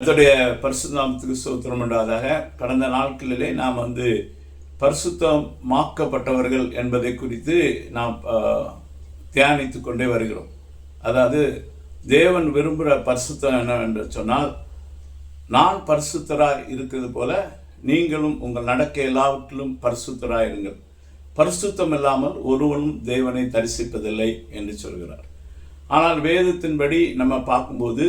அதோடைய பரிசுத்தாமத்துக்கு சோத்திரம் உண்டாதாக கடந்த நாட்களிலே நாம் வந்து பரிசுத்தமாக்கப்பட்டவர்கள் என்பதை குறித்து நாம் தியானித்து கொண்டே வருகிறோம். அதாவது தேவன் விரும்புகிற பரிசுத்தம் என்னவென்று சொன்னால் நான் பரிசுத்தராய் இருக்கிறது போல நீங்களும் உங்கள் நடக்க எல்லாவற்றிலும் பரிசுத்தராக இருங்கள் பரிசுத்தம் இல்லாமல் ஒருவனும் தேவனை தரிசிப்பதில்லை என்று சொல்கிறார். ஆனால் வேதத்தின்படி நம்ம பார்க்கும்போது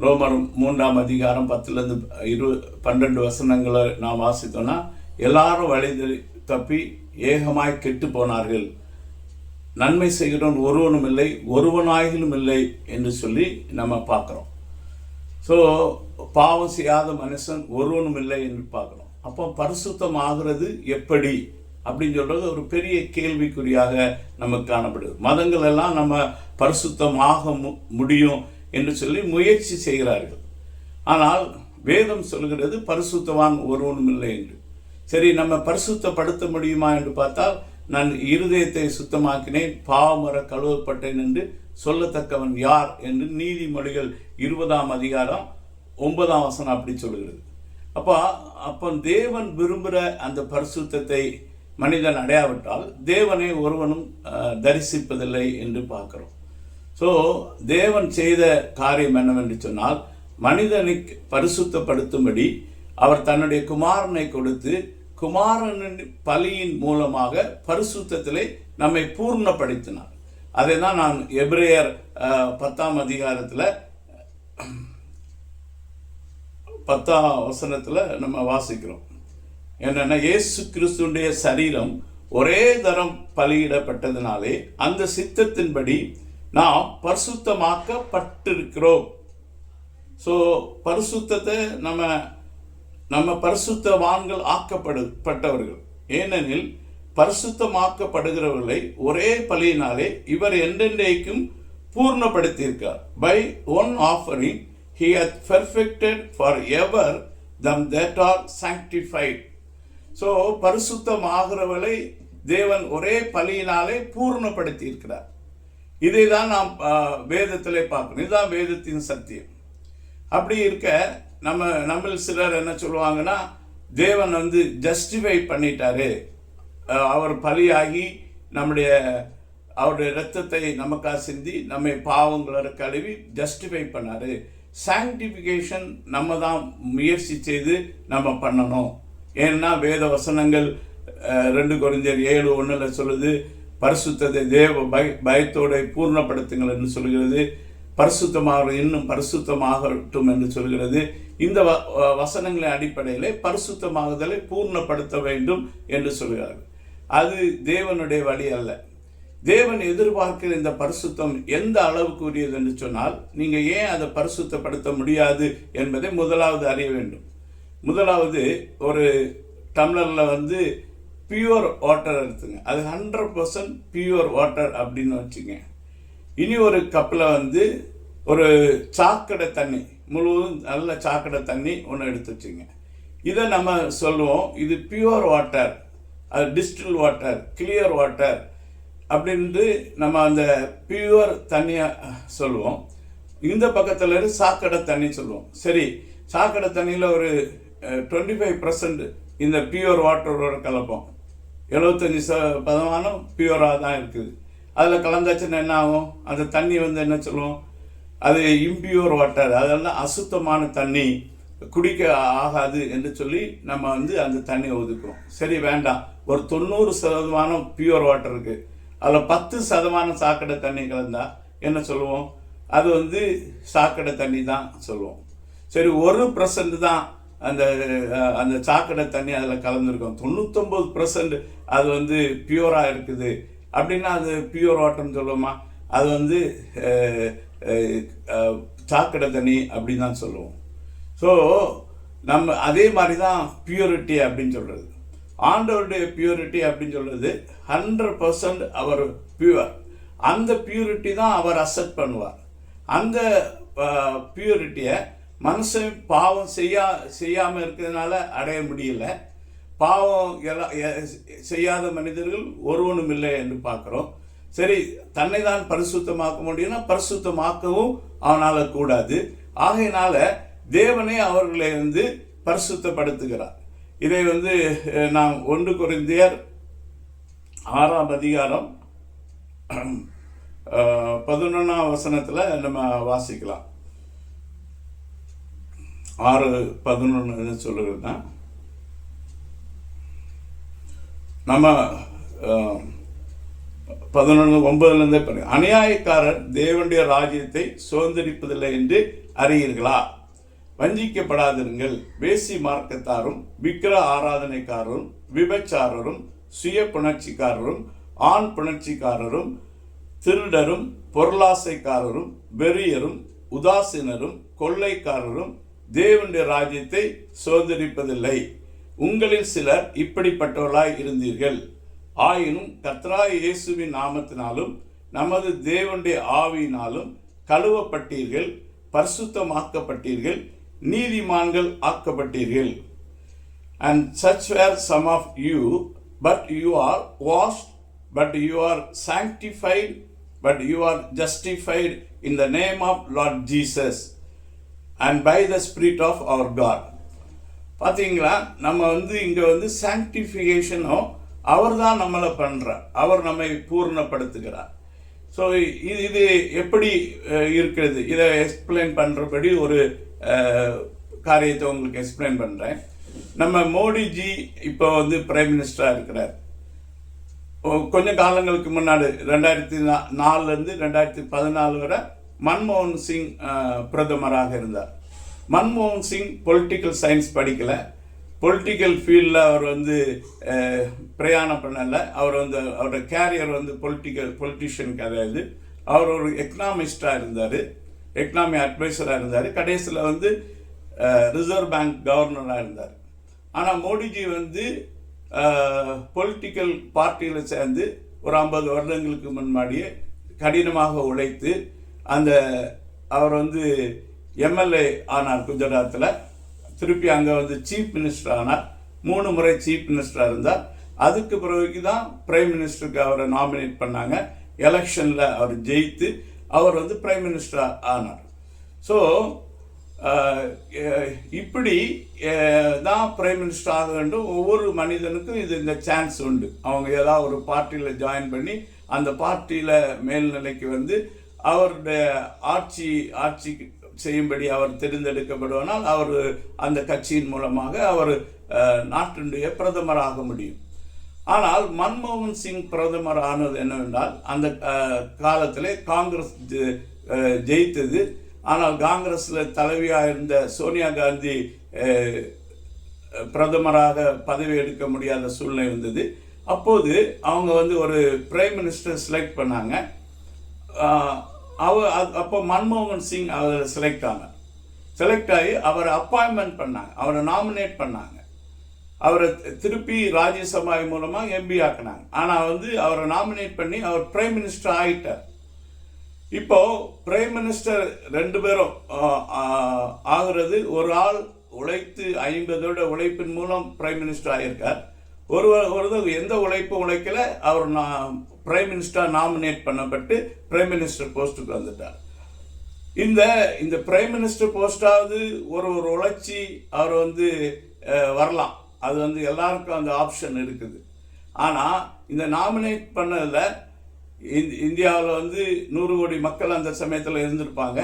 ரோமர் மூன்றாம் அதிகாரம் பத்துலேருந்து இரு பன்னெண்டு வசனங்களை நாம் வாசித்தோன்னா எல்லாரும் வழி தப்பி ஏகமாய் கெட்டு போனார்கள். நன்மை செய்கிறவன் ஒருவனும் இல்லை ஒருவனாயிலும் இல்லை என்று சொல்லி நம்ம பார்க்குறோம். ஸோ பாவம் செய்யாத மனுஷன் ஒருவனும் இல்லை என்று பார்க்குறோம். அப்போ பரிசுத்தம் ஆகிறது எப்படி? அப்படின்னு சொல்கிறது ஒரு பெரிய கேள்விக்குறியாக நமக்கு காணப்படுது. மதங்கள் எல்லாம் நம்ம ஆக மு- முடியும். என்று சொல்லி முயற்சி செய்கிறார்கள். ஆனால் வேதம் சொல்கிறது பரிசுத்தவான் ஒருவனும் இல்லை என்று. சரி நம்ம பரிசுத்தப்படுத்த முடியுமா என்று பார்த்தால் நான் இருதயத்தை சுத்தமாக்கினேன் பாவமர கழுவப்பட்டேன் என்று சொல்லத்தக்கவன் யார் என்று நீதிமொழிகள் இருபதாம் அதிகாரம் ஒன்பதாம் வசனம் அப்படி சொல்கிறது அப்போ அப்போ தேவன் விரும்புகிற அந்த பரிசுத்தத்தை மனிதன் அடையாவிட்டால் தேவனை ஒருவனும் தரிசிப்பதில்லை என்று பார்க்கிறோம். ஸோ தேவன் செய்த காரியம் என்னவென்று சொன்னால் மனிதனை பரிசுத்தப்படுத்தும்படி அவர் தன்னுடைய குமாரனை கொடுத்து குமாரனின் பலியின் மூலமாக பரிசுத்தத்திலே நம்மை பூர்ணப்படுத்தினார். அதை தான் நான் எபிரேயர் பத்தாம் அதிகாரத்தில் பத்தாம் வசனத்தில் நம்ம வாசிக்கிறோம். என்னென்னா இயேசு கிறிஸ்துடைய சரீரம் ஒரே தரம் பலியிடப்பட்டதினாலே அந்த சித்தத்தின்படி நாம் பரிசுத்தமாக்கப்பட்டிருக்கிறோம். ஸோ பரிசுத்தத்தை நம்ம நம்ம பரிசுத்தவான்கள் ஆக்கப்படு பட்டவர்கள். ஏனெனில் பரிசுத்தமாக்கப்படுகிறவர்களை ஒரே பலியினாலே இவர் என்றென்றைக்கும் பூர்ணப்படுத்தியிருக்கார். By one offering he hath perfected for ever them that are sanctified so பரிசுத்தமாகிறவர்களை தேவன் ஒரே பலியினாலே பூர்ணப்படுத்தியிருக்கிறார். இதை தான் நாம் வேதத்திலே பார்க்கணும். இதுதான் வேதத்தின் சத்தியம். அப்படி இருக்க நம்ம நம்ம சிலர் என்ன சொல்லுவாங்கன்னா தேவன் வந்து ஜஸ்டிஃபை பண்ணிட்டாரு. அவர் பலியாகி நம்முடைய அவருடைய ரத்தத்தை நமக்காக சிந்தி நம்மை பாவங்களை கழுவி ஜஸ்டிஃபை பண்ணார். சாங்டிஃபிகேஷன் நம்ம தான் முயற்சி செய்து நம்ம பண்ணணும். ஏன்னா வேத வசனங்கள் ரெண்டு குறைஞ்சர் ஏழு ஒன்றில் சொல்லுது பரிசுத்தத்தை தேவ பய பயத்தோடு பூர்ணப்படுத்துங்கள் என்று சொல்கிறது. பரிசுத்தமாக இன்னும் பரிசுத்தமாகட்டும் என்று சொல்கிறது. இந்த வ- வசனங்களின் அடிப்படையிலே பரிசுத்தமாகுதலை பூர்ணப்படுத்த வேண்டும் என்று சொல்கிறார் அது தேவனுடைய வழி அல்ல. தேவன் எதிர்பார்க்கிற இந்த பரிசுத்தம் எந்த அளவுக்கு உரியது என்று சொன்னால் நீங்கள் ஏன் அதை பரிசுத்தப்படுத்த முடியாது என்பதை முதலாவது அறிய வேண்டும். முதலாவது ஒரு டம்ளரில் வந்து பியூர் வாட்டர் எடுத்துங்க. அது ஹண்ட்ரட் பர்சன்ட் பியூர் வாட்டர் அப்படின்னு வச்சுங்க. இனி ஒரு கப்பில் வந்து ஒரு சாக்கடை தண்ணி முழுவதும் நல்ல சாக்கடை தண்ணி ஒன்று எடுத்து வச்சுங்க. இதை நம்ம சொல்லுவோம் இது பியூர் வாட்டர் அது டிஸ்டில் வாட்டர் கிளியர் வாட்டர் அப்படின்ட்டு நம்ம அந்த பியூர் தண்ணியை சொல்லுவோம். இந்த பக்கத்தில் இருந்து சாக்கடை தண்ணி சொல்லுவோம். சரி சாக்கடை தண்ணியில் ஒரு டுவெண்ட்டி ஃபைவ் இந்த பியூர் வாட்டரோட கலப்போம். எழுபத்தஞ்சி ச பதமானம் பியூராக தான் இருக்குது. அதில் கலந்தாச்சுன்னா என்ன ஆகும்? அந்த தண்ணி வந்து என்ன சொல்லுவோம் அது இம்பியூர் வாட்டர் அதெல்லாம் அசுத்தமான தண்ணி குடிக்க ஆகாது என்று சொல்லி நம்ம வந்து அந்த தண்ணியை ஒதுக்குறோம். சரி வேண்டாம். ஒரு தொண்ணூறு சதமானம் பியூர் வாட்டர் இருக்குது அதில் பத்து சதமானம் சாக்கடை தண்ணி கலந்தா என்ன சொல்லுவோம்? அது வந்து சாக்கடை தண்ணி தான் சொல்லுவோம். சரி ஒரு பர்சன்ட் தான் அந்த அந்த சாக்கடை தண்ணி அதில் கலந்துருக்கும். தொண்ணூத்தொம்பது பர்சன்ட் அது வந்து பியூராக இருக்குது. அப்படின்னா அது பியூர் வாட்டர்னு சொல்லுவோமா? அது வந்து சாக்கடை தண்ணி அப்படின்னு தான் சொல்லுவோம். ஸோ நம்ம அதே மாதிரி தான் பியூரிட்டி அப்படின்னு சொல்கிறது ஆண்டவருடைய பியூரிட்டி அப்படின்னு சொல்கிறது ஹண்ட்ரட் பர்சன்ட் அவர் பியூர் அந்த பியூரிட்டி தான் அவர் அக்செப்ட் பண்ணுவார். அந்த பியூரிட்டியை மனுஷன் பாவம் செய்யா செய்யாமல் இருக்கிறதுனால அடைய முடியல. பாவம் எல்லா செய்யாத மனிதர்கள் ஒருவனும் இல்லை என்று பார்க்குறோம். சரி தன்னை தான் பரிசுத்தமாக்க முடியும்னா பரிசுத்தமாக்கவும் அவனால் கூடாது. ஆகையினால தேவனே அவர்களை வந்து பரிசுத்தப்படுத்துகிறார். இதை வந்து நாம் ஒன்று குறைந்தியர் ஆறாம் அதிகாரம் பதினொன்றாம் வசனத்தில் நம்ம வாசிக்கலாம். ஆறு பதினொன்று சொல்லுறதுன்னா நம்ம பதினொன்று ஒன்பதுலேருந்தே பாருங்க அநியாயக்காரர் தேவனுடைய ராஜ்யத்தை சுதந்திரிப்பதில்லை என்று அறியீர்களா? வஞ்சிக்கப்படாதிருங்கள். வேசி மார்க்கத்தாரும் விக்கிர ஆராதனைக்காரரும் விபச்சாரரும் சுய புணர்ச்சிக்காரரும் ஆண் புணர்ச்சிக்காரரும் திருடரும் பொருளாசைக்காரரும் வெறியரும் உதாசீனரும் கொள்ளைக்காரரும் தேவனுடைய ராஜ்யத்தை சுதந்திரிப்பதில்லை. உங்களில் சிலர் இப்படிப்பட்டவர்களாய் இருந்தீர்கள். ஆயினும் கத்ரா இயேசுவின் நாமத்தினாலும் நமது தேவனுடைய ஆவியினாலும் கழுவப்பட்டீர்கள் பரிசுத்தமாக்கப்பட்டீர்கள் நீதிமான்கள் ஆக்கப்பட்டீர்கள். And such were some of you but you are washed but you are sanctified but you are justified in the name of Lord Jesus and by the spirit of our God பார்த்தீங்களா நம்ம வந்து இங்கே வந்து சாங்டிஃபிகேஷனும் அவர் தான் நம்மளை பண்ணுறார் அவர் நம்மை பூர்ணப்படுத்துகிறார். So இது இது எப்படி இருக்கிறது? இதை எக்ஸ்பிளைன் பண்ணுறபடி ஒரு காரியத்தை உங்களுக்கு எக்ஸ்பிளைன் பண்ணுறேன் நம்ம மோடிஜி இப்போ வந்து பிரைம் மினிஸ்டராக இருக்கிறார். ஓ- காலங்களுக்கு முன்னாடி ரெண்டாயிரத்தி நா நாலுலேருந்து ரெண்டாயிரத்தி பதினாலு வரை மன்மோகன் சிங் பிரதமராக இருந்தார். மன்மோகன் சிங் பொலிட்டிக்கல் சயின்ஸ் படிக்கலை. பொலிட்டிக்கல் ஃபீல்டில் அவர் வந்து பிரயாணம் பண்ணலை. அவர் வந்து அவரோட கேரியர் வந்து பொலிட்டிக்கல் பொலிட்டிஷியன் கிடையாது அவர் ஒரு எக்கனாமிஸ்டாக இருந்தார். எக்கனாமி அட்வைசராக இருந்தார். கடைசியில் வந்து ரிசர்வ் பேங்க் கவர்னராக இருந்தார். ஆனால் மோடிஜி வந்து பொலிட்டிக்கல் பார்ட்டியில் சேர்ந்து ஒரு ஐம்பது வருடங்களுக்கு முன்னாடியே கடினமாக உழைத்து அந்த அவர் வந்து எம்எல்ஏ ஆனார் குஜராத்தில் திருப்பி அங்கே வந்து சீஃப் மினிஸ்டர் ஆனார். மூணு முறை சீஃப் மினிஸ்டராக இருந்தார். அதுக்கு பிறகு தான் பிரைம் மினிஸ்டருக்கு அவரை நாமினேட் பண்ணாங்க. எலெக்ஷனில் அவர் ஜெயித்து அவர் வந்து பிரைம் மினிஸ்டர் ஆனார். ஸோ இப்படி தான் பிரைம் மினிஸ்டர் ஆக வேண்டும். ஒவ்வொரு மனிதனுக்கும் இது இந்த சான்ஸ் உண்டு. அவங்க ஏதாவது ஒரு பார்ட்டியில் ஜாயின் பண்ணி அந்த பார்ட்டியில் மேல்நிலைக்கு வந்து அவருடைய ஆட்சி ஆட்சி செய்யும்படி அவர் தேர்ந்தெடுக்கப்படுவனால் அவர் அந்த கட்சியின் மூலமாக அவர் நாட்டினுடைய நாட்டினுடைய பிரதமராக முடியும். ஆனால் மன்மோகன் சிங் பிரதமர் ஆனது என்னவென்றால் அந்த காலத்தில் காலத்திலே காங்கிரஸ் ஜெ- ஜெயித்தது. ஆனால் காங்கிரஸில் தலைவியாக இருந்த சோனியா காந்தி பிரதமராக பதவி எடுக்க முடியாத சூழ்நிலை இருந்தது. அப்போது அவங்க வந்து ஒரு பிரைம் மினிஸ்டர் செலக்ட் பண்ணாங்க. அவ அது- அப்போ மன்மோகன் சிங் அவர் செலக்ட் ஆனார். செலக்ட் ஆகி அவரை அப்பாயின்மெண்ட் பண்ணாங்க. அவரை நாமினேட் பண்ணாங்க. அவரை தி- திருப்பி ராஜ்யசபா மூலமாக எம்பி ஆக்குனாங்க. ஆனால் வந்து அவரை நாமினேட் பண்ணி அவர் பிரைம் மினிஸ்டர் ஆகிட்டார் இப்போ பிரைம் மினிஸ்டர் ரெண்டு பேரும் ஆகிறது ஒரு ஆள் உழைத்து ஐம்பதோட உழைப்பின் மூலம் பிரைம் மினிஸ்டர் ஆகியிருக்கார் ஒரு ஒருவர் எந்த உழைப்பும் உழைக்கல. அவர் நான் பிரைம் மினிஸ்டராக நாமினேட் பண்ணப்பட்டு பிரைம் மினிஸ்டர் போஸ்ட்டுக்கு வந்துட்டார். இந்த இந்த பிரைம் மினிஸ்டர் போஸ்டாவது ஒரு ஒரு உழைச்சி அவர் வந்து வரலாம். அது வந்து எல்லாருக்கும் அந்த ஆப்ஷன் இருக்குது. ஆனால் இந்த நாமினேட் பண்ணதில் இந்தியாவில் வந்து நூறு கோடி மக்கள் அந்த சமயத்தில் இருந்திருப்பாங்க.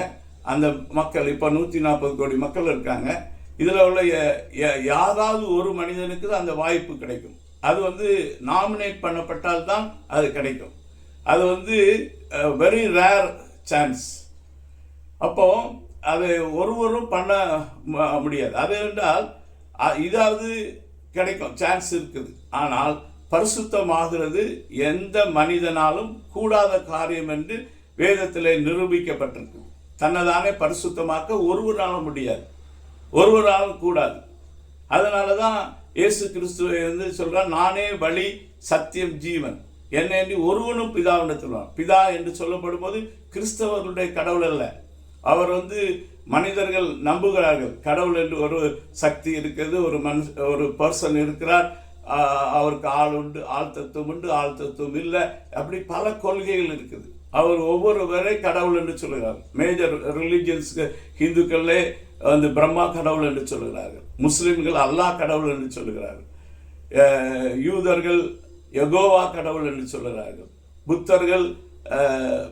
அந்த மக்கள் இப்போ நூற்றி நாற்பது கோடி மக்கள் இருக்காங்க. இதில் உள்ள யாராவது ஒரு மனிதனுக்கு அந்த வாய்ப்பு கிடைக்கும். அது வந்து நாமினேட் பண்ணப்பட்டால் தான் அது கிடைக்கும். அது வந்து வெரி ரேர் சான்ஸ் அப்போ அது ஒருவரும் பண்ண முடியாது. அது என்றால் இதாவது கிடைக்கும் சான்ஸ் இருக்குது. ஆனால் பரிசுத்தமாகிறது எந்த மனிதனாலும் கூடாத காரியம் என்று வேதத்தில் நிரூபிக்கப்பட்டிருக்கு. தன்னைதானே பரிசுத்தமாக்க ஒருவராலும் முடியாது. ஒருவராலும் கூடாது. அதனால தான் இயேசு கிறிஸ்துவை வந்து சொல்கிறார் நானே வழி சத்தியம் ஜீவன். என்னை என்று ஒருவனும் பிதாவிடத்தில் பிதா என்று சொல்லப்படும் போது கிறிஸ்தவர்களுடைய கடவுள் அல்ல. அவர் வந்து மனிதர்கள் நம்புகிறார்கள். கடவுள் என்று ஒரு சக்தி இருக்கிறது ஒரு மனுஷ ஒரு பர்சன் இருக்கிறார். அவருக்கு ஆள் உண்டு ஆள் தத்துவம் உண்டு ஆள் தத்துவம் இல்லை. அப்படி பல கொள்கைகள் இருக்குது. அவர் ஒவ்வொருவரை கடவுள் என்று சொல்கிறார். மேஜர் ரிலீஜியன்ஸ்க்கு ஹிந்துக்களே வந்து பிரம்மா கடவுள் என்று சொல்கிறார்கள் முஸ்லிம்கள் அல்லாஹ் கடவுள் என்று சொல்கிறார்கள் யூதர்கள் எகோவா கடவுள் என்று சொல்கிறார்கள் புத்தர்கள்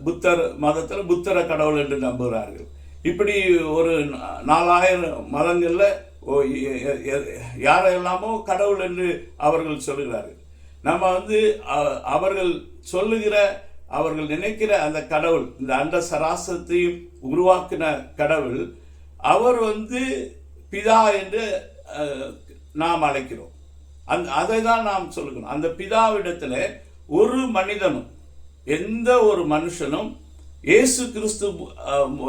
புத்தர் மதத்தில் புத்தர கடவுள் என்று நம்புகிறார்கள். இப்படி ஒரு நா- நாலாயிரம் மதங்களில் ஓ- யாரெல்லாமோ கடவுள் என்று அவர்கள் சொல்லுகிறார்கள். நம்ம வந்து அவர்கள் சொல்லுகிற அவர்கள் நினைக்கிற அந்த கடவுள் இந்த அண்ட சராசரத்தையும் உருவாக்கின கடவுள் அவர் வந்து பிதா என்று நாம் அழைக்கிறோம். அந் அதை தான் நாம் சொல்லணும் அந்த பிதாவிடத்தில் ஒரு மனிதனும் எந்த ஒரு மனுஷனும் இயேசு கிறிஸ்து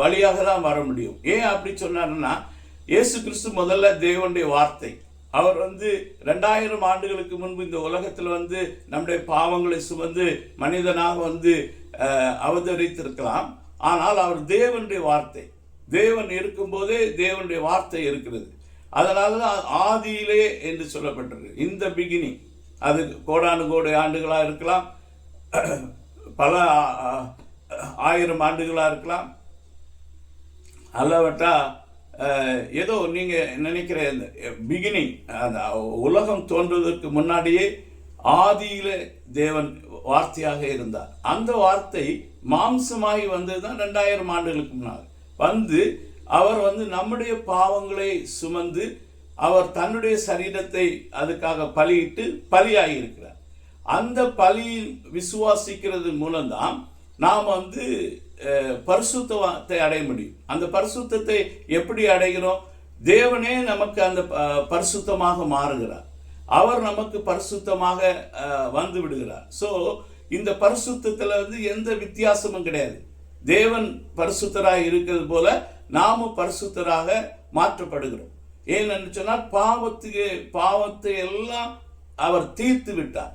வழியாக தான் வர முடியும். ஏன் அப்படி சொன்னாருன்னா இயேசு கிறிஸ்து முதல்ல தேவனுடைய வார்த்தை. அவர் வந்து ரெண்டாயிரம் ஆண்டுகளுக்கு முன்பு இந்த உலகத்தில் வந்து நம்முடைய பாவங்களை சுமந்து மனிதனாக வந்து அவதரித்திருக்கலாம். ஆனால் அவர் தேவனுடைய வார்த்தை. தேவன் இருக்கும்போதே தேவனுடைய வார்த்தை இருக்கிறது. அதனால தான் ஆதியிலே என்று சொல்லப்பட்டிருக்கு இந்த பிகினிங் அது கோடானு கோடி ஆண்டுகளாக இருக்கலாம். பல ஆயிரம் ஆண்டுகளாக இருக்கலாம். அல்லவட்டா ஏதோ நீங்கள் நினைக்கிற இந்த பிகினிங் அந்த உலகம் தோன்றுவதற்கு முன்னாடியே ஆதியிலே தேவன் வார்த்தையாக இருந்தார். அந்த வார்த்தை மாம்சமாகி வந்தது தான் ரெண்டாயிரம் ஆண்டுகளுக்கு முன்னால். வந்து அவர் வந்து நம்முடைய பாவங்களை சுமந்து அவர் தன்னுடைய சரீரத்தை அதுக்காக பலியிட்டு பலியாகி இருக்கிறார் அந்த பலியில் விசுவாசிக்கிறது மூலம்தான் நாம் வந்து பரிசுத்தத்தை அடைய முடியும். அந்த பரிசுத்தத்தை எப்படி அடைகிறோம்? தேவனே நமக்கு அந்த பரிசுத்தமாக மாறுகிறார். அவர் நமக்கு பரிசுத்தமாக வந்து விடுகிறார். ஸோ இந்த பரிசுத்தத்தில் வந்து எந்த வித்தியாசமும் கிடையாது. தேவன் பரிசுத்தராக இருக்கிறது போல நாமும் பரிசுத்தராக மாற்றப்படுகிறோம். ஏன்னு சொன்னால் பாவத்துக்கு பாவத்தை எல்லாம் அவர் தீர்த்து விட்டார்.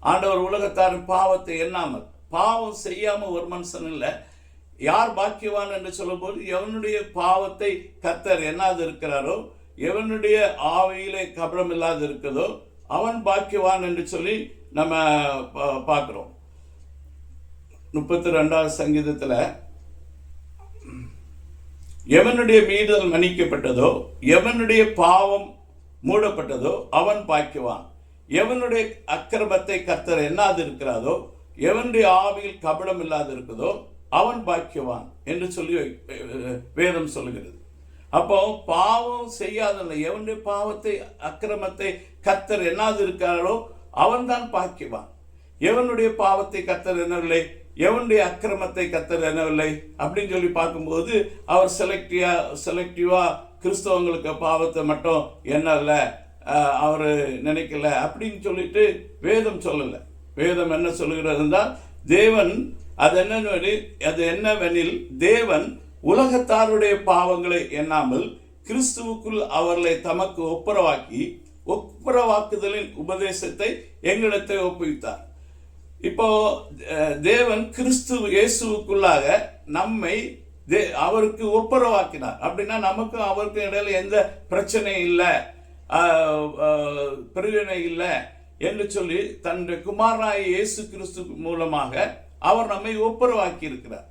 ஆண்டவர் உலகத்தாரின் பாவத்தை எண்ணாமல் பாவம் செய்யாமல் ஒரு மனுஷன் இல்லை. யார் பாக்கியவான் என்று சொல்லும்போது எவனுடைய பாவத்தை கத்தர் எண்ணாது இருக்கிறாரோ எவனுடைய ஆவியிலே கபடம் இல்லாது இருக்கிறதோ அவன் பாக்கியவான் என்று சொல்லி நம்ம பா- முப்பத்தி ரெண்டாவது சங்கீதத்தில் எவனுடைய மீறுதல் மன்னிக்கப்பட்டதோ எவனுடைய பாவம் மூடப்பட்டதோ அவன் பாய்க்குவான். எவனுடைய அக்கிரமத்தை கத்தர் என்னாது இருக்கிறாதோ எவனுடைய ஆவியில் கபடம் இல்லாது இருக்குதோ அவன் பாக்கியவான் என்று சொல்லி வை- வேதம் சொல்லுகிறது. அப்போ பாவம் செய்யாதல்ல எவனுடைய பாவத்தை அக்கிரமத்தை கத்தர் என்னாது இருக்கிறாரோ அவன்தான் பாக்கியவான் எவனுடைய பாவத்தை கத்தர் என்னவில்லை எவனுடைய அக்கிரமத்தை கத்தர் எனவில்லை அப்படின்னு சொல்லி பார்க்கும்போது அவர் செலக்டிவா செலக்டிவா கிறிஸ்தவங்களுக்கு பாவத்தை மட்டும் என்னல்ல அவர் நினைக்கல அப்படின்னு சொல்லிட்டு வேதம் சொல்லலை. வேதம் என்ன சொல்லுகிறது என்றால் தேவன் அது என்னன்னு அது என்னவெனில் தேவன் உலகத்தாருடைய பாவங்களை எண்ணாமல் கிறிஸ்துவுக்குள் அவர்களை தமக்கு ஒப்புரவாக்கி ஒப்புரவாக்குதலின் உபதேசத்தை எங்களிடத்தை ஒப்புவித்தார். இப்போ தேவன் கிறிஸ்து இயேசுவுக்குள்ளாக நம்மை தே அவருக்கு ஒப்புரவாக்கினார். அப்படின்னா நமக்கும் அவருக்கும் இடையில எந்த பிரச்சனையும் இல்லை. பிரிவினை இல்லை என்று சொல்லி தன்னுடைய குமாராய் இயேசு கிறிஸ்து மூலமாக அவர் நம்மை ஒப்புரவாக்கி இருக்கிறார்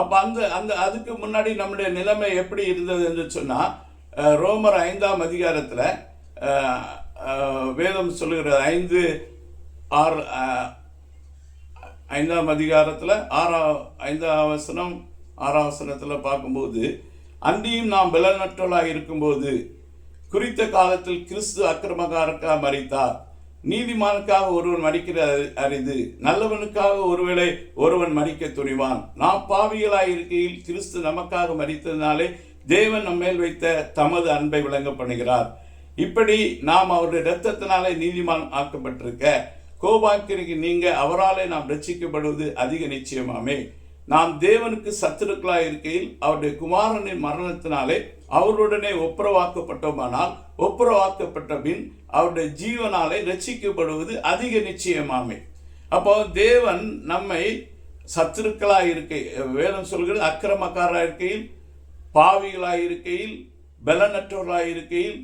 அப்போ அந்த அந்த அதுக்கு முன்னாடி நம்முடைய நிலைமை எப்படி இருந்தது என்று சொன்னா ரோமர் ஐந்தாம் அதிகாரத்தில் வேதம் சொல்லுகிறது ஐந்து ஆறு ஐந்தாம் அதிகாரத்தில் ஆறா ஐந்தாம் வசனம் ஆறாம் வசனத்தில் பார்க்கும்போது அன்றியும் நாம் பலனற்றவர்களாக இருக்கும்போது குறித்த காலத்தில் கிறிஸ்து அக்கிரமக்காரக்காக மறித்தார் நீதிமானுக்காக ஒருவன் மறிக்கிற அறி- அரிது நல்லவனுக்காக ஒருவேளை ஒருவன் மறிக்க துணிவான். நாம் பாவிகளாய் இருக்கையில் கிறிஸ்து நமக்காக மறித்ததினாலே தேவன் நம்மேல் வைத்த தமது அன்பை விளங்க பண்ணுகிறார் இப்படி நாம் அவருடைய இரத்தத்தினாலே நீதிமான் ஆக்கப்பட்டிருக்க கோபாக்கிற்கு நீங்க அவராலே நாம் ரட்சிக்கப்படுவது அதிக நிச்சயமாமே. நாம் தேவனுக்கு சத்துருக்களாக இருக்கையில் அவருடைய குமாரனின் மரணத்தினாலே அவருடனே ஒப்புரவாக்கப்பட்டோமானால் ஒப்புரவாக்கப்பட்ட பின் அவருடைய ஜீவனாலே ரட்சிக்கப்படுவது அதிக நிச்சயமாமே. அப்போ தேவன் நம்மை சத்துருக்களாக இருக்கை வேதம் சொல்கிறது அக்கிரமக்காராக இருக்கையில் பாவிகளாக இருக்கையில் பலனற்றவர்களாக இருக்கையில்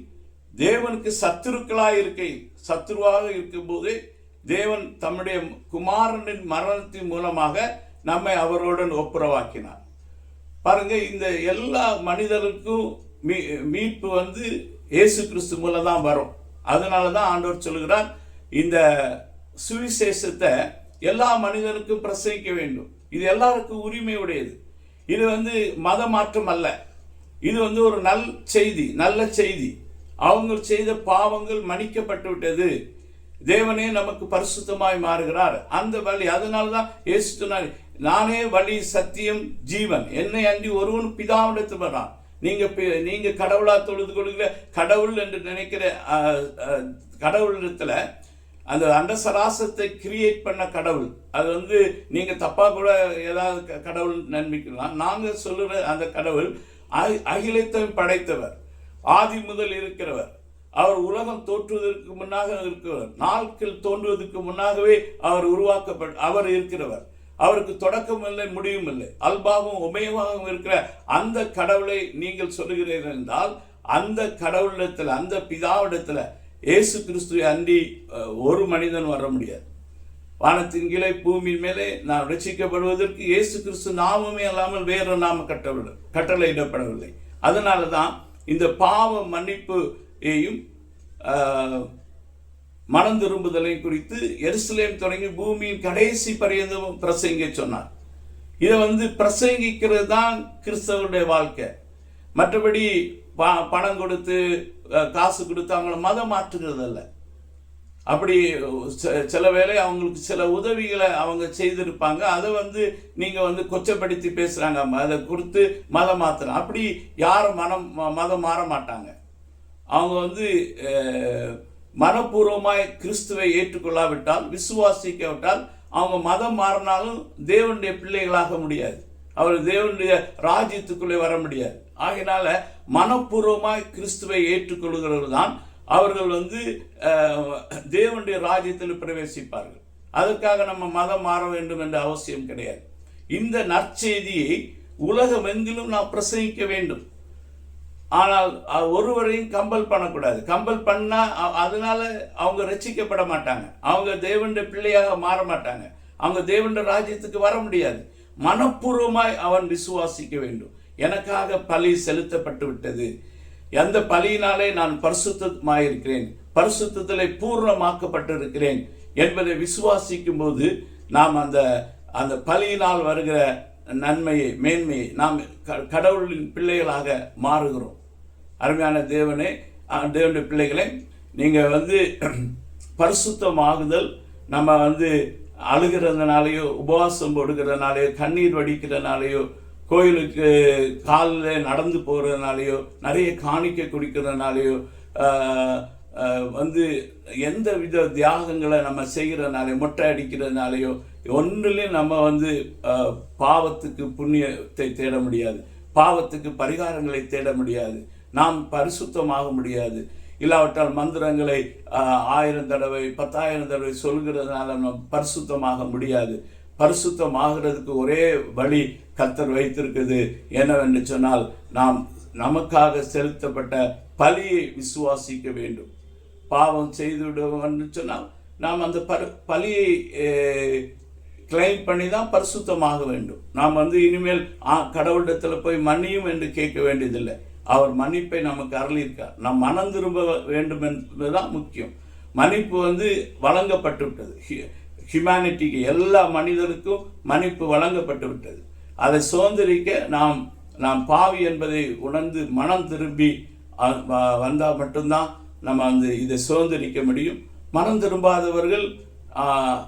தேவனுக்கு சத்துருக்களாக இருக்கையில் சத்துருவாக இருக்கும்போதே தேவன் தம்முடைய குமாரனின் மரணத்தின் மூலமாக நம்மை அவருடன் ஒப்புரவாக்கினார். பாருங்க இந்த எல்லா மனிதருக்கும் மீ மீட்பு வந்து இயேசு கிறிஸ்து மூலம் தான் வரும். அதனால தான் ஆண்டவர் சொல்கிறார் இந்த சுவிசேஷத்தை எல்லா மனிதனுக்கும் பிரசவிக்க வேண்டும். இது எல்லாருக்கும் உரிமை உடையது இது வந்து மத மாற்றம் அல்ல. இது வந்து ஒரு நல் செய்தி நல்ல செய்தி. அவங்க செய்த பாவங்கள் மன்னிக்கப்பட்டு விட்டது தேவனே நமக்கு பரிசுத்தமாய் மாறுகிறார். அந்த வழி அதனால தான் ஏசு சொன்னார் நானே வழி சத்தியம் ஜீவன். என்னை அன்றி ஒருவன் பிதாவிடத்து வரான். நீங்க நீங்கள் நீங்க கடவுளா தொழுது கொள்கிற கடவுள் என்று நினைக்கிற கடவுளிடத்தில் கடவுளிடத்துல அந்த அண்ட சராசத்தை கிரியேட் பண்ண கடவுள். அது வந்து நீங்க தப்பா கூட ஏதாவது க- கடவுள் நம்பிக்கலாம். நாங்க சொல்லுற அந்த கடவுள் அகிலத்தை படைத்தவர். ஆதி முதல் இருக்கிறவர். அவர் உலகம் தோற்றுவதற்கு முன்னாக இருக்கிறவர். நாட்கள் தோன்றுவதற்கு முன்னாகவே அவர் உருவாக்கப்பட்ட அவர் இருக்கிறவர். அவருக்கு தொடக்கம் இல்லை முடிவும் இல்லை அல்பாவும் உமயமாகவும் இருக்கிற அந்த கடவுளை நீங்கள் சொல்லுகிறீர்கள் என்றால் அந்த கடவுளிடத்தில் அந்த பிதாவிடத்தில் இயேசு கிறிஸ்துவை அன்றி ஒரு மனிதன் வர முடியாது. வானத்தின் கீழே பூமியின் மேலே நாம் ரட்சிக்கப்படுவதற்கு இயேசு கிறிஸ்து நாமமே அல்லாமல் வேறு நாம கட்டவில்லை கட்டளையிடப்படவில்லை அதனால தான் இந்த பாவ மன்னிப்பு ஏயும் மனம் திரும்புதலை குறித்து எருசலேம் தொடங்கி பூமியின் கடைசி பரியந்தமும் பிரசங்க சொன்னார். இதை வந்து பிரசங்கிக்கிறது தான் கிறிஸ்தவருடைய வாழ்க்கை. மற்றபடி ப பணம் கொடுத்து காசு கொடுத்து அவங்கள மதம் மாற்றுகிறது அல்ல. அப்படி ச- சில வேளை அவங்களுக்கு சில உதவிகளை அவங்க செய்திருப்பாங்க. அதை வந்து நீங்கள் வந்து கொச்சப்படுத்தி பேசுகிறாங்க அதை கொடுத்து மதம் மாத்திரம் அப்படி யாரும் மனம் மதம் மாற மாட்டாங்க. அவங்க வந்து மனப்பூர்வமாய் கிறிஸ்துவை ஏற்றுக்கொள்ளாவிட்டால் விசுவாசிக்காவிட்டால் அவங்க மதம் மாறினாலும் தேவனுடைய பிள்ளைகளாக முடியாது. அவர் தேவனுடைய ராஜ்யத்துக்குள்ளே வர முடியாது. ஆகினால மனப்பூர்வமாய் கிறிஸ்துவை ஏற்றுக்கொள்கிறவர்கள் தான் அவர்கள் வந்து தேவனுடைய ராஜ்யத்தில் பிரவேசிப்பார்கள். அதற்காக நம்ம மதம் மாற வேண்டும் என்ற அவசியம் கிடையாது. இந்த நற்செய்தியை உலகமெங்கிலும் நாம் பிரசங்கிக்க வேண்டும். ஆனால் ஒருவரையும் கம்பல் பண்ணக்கூடாது. கம்பல் பண்ணால் அதனால அவங்க ரசிக்கப்பட மாட்டாங்க. அவங்க தேவண்ட பிள்ளையாக மாற மாட்டாங்க. அவங்க தேவண்ட ராஜ்யத்துக்கு வர முடியாது. மனப்பூர்வமாய் அவன் விசுவாசிக்க வேண்டும். எனக்காக பலி செலுத்தப்பட்டு விட்டது. எந்த பலியினாலே நான் பரிசுத்தமாயிருக்கிறேன். பரிசுத்தத்திலே பூர்ணமாக்கப்பட்டிருக்கிறேன் என்பதை விசுவாசிக்கும் போது நாம் அந்த அந்த பலியினால் வருகிற நன்மையை மேன்மையை நாம் க- கடவுளின் பிள்ளைகளாக மாறுகிறோம். அருமையான தேவனே தேவனுடைய பிள்ளைகளே நீங்கள் வந்து பரிசுத்தமாகுதல் நம்ம வந்து அழுகிறதுனாலையோ உபவாசம் போடுகிறதுனாலையோ கண்ணீர் வடிக்கிறதுனாலையோ கோயிலுக்கு காலில் நடந்து போகிறதுனாலையோ நிறைய காணிக்க குடிக்கிறதுனாலையோ வந்து எந்த வித தியாகங்களை நம்ம செய்கிறதுனாலையோ மொட்டை அடிக்கிறதுனாலையோ ஒன்றுலையும் நம்ம வந்து பாவத்துக்கு புண்ணியத்தை தேட முடியாது. பாவத்துக்கு பரிகாரங்களை தேட முடியாது. நாம் பரிசுத்தமாக முடியாது. இல்லாவிட்டால் மந்திரங்களை ஆயிரம் தடவை பத்தாயிரம் தடவை சொல்கிறதுனால நாம் பரிசுத்தமாக முடியாது. பரிசுத்தமாகிறதுக்கு ஒரே வழி கத்தர் வைத்திருக்குது. என்னவென்று சொன்னால் நாம் நமக்காக செலுத்தப்பட்ட பலியை விசுவாசிக்க வேண்டும். பாவம் செய்து விடுவோம் சொன்னால் நாம் அந்த பரு பலியை கிளைம் பண்ணி தான் பரிசுத்தமாக வேண்டும். நாம் வந்து இனிமேல் ஆ கடவுளிடத்தில் போய் மன்னியும் என்று கேட்க வேண்டியதில்லை. அவர் மன்னிப்பை நமக்கு அருளியிருக்கார். நாம் மனம் திரும்ப வேண்டும் என்பதுதான் முக்கியம். மன்னிப்பு வந்து வழங்கப்பட்டு விட்டது ஹியூமனிட்டிக்கு எல்லா மனிதருக்கும் மன்னிப்பு வழங்கப்பட்டு விட்டது அதை சுதந்திரிக்க நாம் நாம் பாவி என்பதை உணர்ந்து மனம் திரும்பி வ- வந்தால் மட்டும்தான் நம்ம வந்து இதை சுதந்திரிக்க முடியும். மனம் திரும்பாதவர்கள்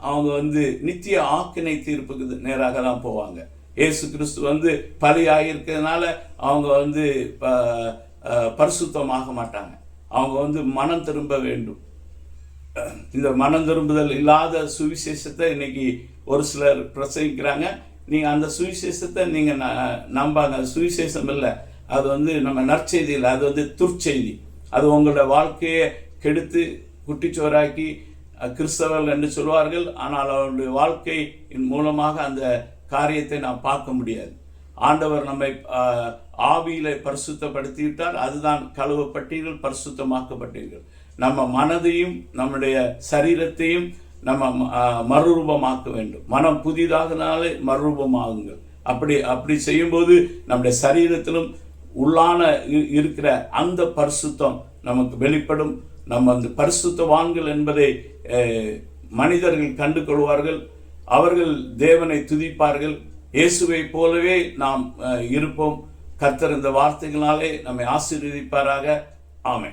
அவங்க வந்து நித்திய ஆக்கினை தீர்ப்புக்கு நேராக தான் போவாங்க. இயேசு கிறிஸ்து வந்து பலியாக இருக்கிறதுனால அவங்க வந்து ப- பரிசுத்தமாக மாட்டாங்க. அவங்க வந்து மனம் திரும்ப வேண்டும். இந்த மனம் திரும்புதல் இல்லாத சுவிசேஷத்தை இன்னைக்கு ஒரு சிலர் பிரசவிக்கிறாங்க நீங்கள் அந்த சுவிசேஷத்தை நீங்கள் நம்பாங்க. சுவிசேஷம் இல்லை. அது வந்து நம்ம நற்செய்தி இல்லை அது வந்து துர்ச்செய்தி. அது உங்களோட வாழ்க்கையை கெடுத்து குட்டிச்சோராக்கி கிறிஸ்தவர்கள் என்று சொல்வார்கள். ஆனால் அவருடைய வாழ்க்கையின் மூலமாக அந்த காரியத்தை நாம் பார்க்க முடியாது. ஆண்டவர் நம்மை ஆவியில ஆவியிலே பரிசுத்தப்படுத்தி விட்டால் அதுதான் கழுவப்பட்டீர்கள் பரிசுத்தமாக்கப்பட்டீர்கள். நம்ம மனதையும் நம்முடைய சரீரத்தையும் நம்ம மறுரூபமாக்க வேண்டும். மனம் புதிதாகனாலே மறுரூபமாகுங்கள். அப்படி அப்படி செய்யும்போது நம்முடைய சரீரத்திலும் உள்ளான இ- இருக்கிற அந்த பரிசுத்தம் நமக்கு வெளிப்படும். நம்ம அந்த பரிசுத்தவான்கள் என்பதை மனிதர்கள் கண்டு கொள்வார்கள் அவர்கள் தேவனை துதிப்பார்கள். இயேசுவை போலவே நாம் இருப்போம். கத்தர் இந்த வார்த்தைகளாலே நம்மை ஆசீர்வதிப்பாராக. ஆமை